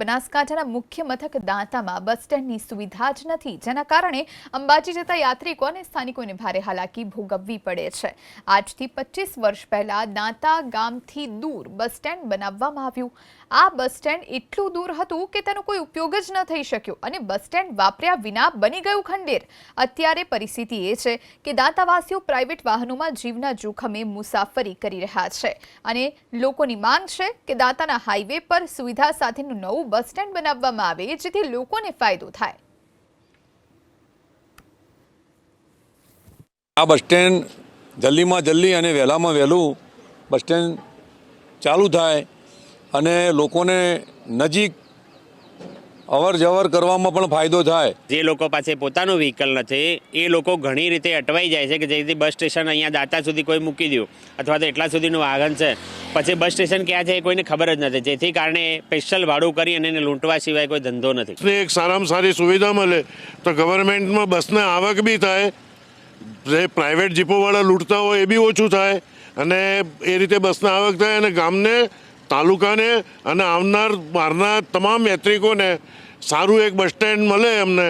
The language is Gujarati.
બનાસકાંઠાના મુખ્ય મથક દાંતામાં બસ સ્ટેન્ડની સુવિધા જ નથી, જેના કારણે અંબાજી જતા યાત્રિકો અને સ્થાનિકોને ભારે હાલાકી ભોગવવી પડે છે. આજથી પચીસ વર્ષ પહેલા દાંતા ગામથી દૂર બસ સ્ટેન્ડ બનાવવામાં આવ્યું. આ બસ સ્ટેન્ડ એટલું દૂર હતું કે તેનો કોઈ ઉપયોગ જ ન થઈ શક્યો અને બસ સ્ટેન્ડ વાપર્યા વિના બની ગયું ખંડેર. અત્યારે પરિસ્થિતિ એ છે કે દાંતાવાસીઓ પ્રાઇવેટ વાહનોમાં જીવના જોખમે મુસાફરી કરી રહ્યા છે અને લોકોની માંગ છે કે દાંતાના હાઈવે પર સુવિધા સાથેનું નવું બસ સ્ટેન્ડ બનાવવામાં આવે, જેથી લોકોને ફાયદો થાય. આ બસ સ્ટેન્ડ જલ્દીમાં જલ્દી અને વહેલામાં વહેલું બસ સ્ટેન્ડ ચાલુ થાય અને લોકોને નજીક અવર જવર કરવામાં પણ ફાયદો થાય. જે લોકો પાસે પોતાનું વ્હીકલ નથી એ લોકો ઘણી રીતે અટવાઈ જાય છે કે જેથી બસ સ્ટેશન અહીંયા દાતા સુધી કોઈ મૂકી દઉં અથવા તો એટલા સુધીનું વાહન છે. પછી બસ સ્ટેશન ક્યાં છે એ કોઈને ખબર જ નથી. જેથી કારણે સ્પેશિયલ ભાડું કરી અને એને લૂંટવા સિવાય કોઈ ધંધો નથી. એક સારામાં સારી સુવિધા મળે. તો ગવર્મેન્ટમાં બસને આવક બી થાય. જે પ્રાઇવેટ જીપોવાળા લૂંટતા હોય એ બી ઓછું થાય. અને એ રીતે બસને આવક થાય અને ગામને તાલુકાને અને આવનાર બહારના તમામ યાત્રિકોને સારું એક બસ સ્ટેન્ડ મળે એમને.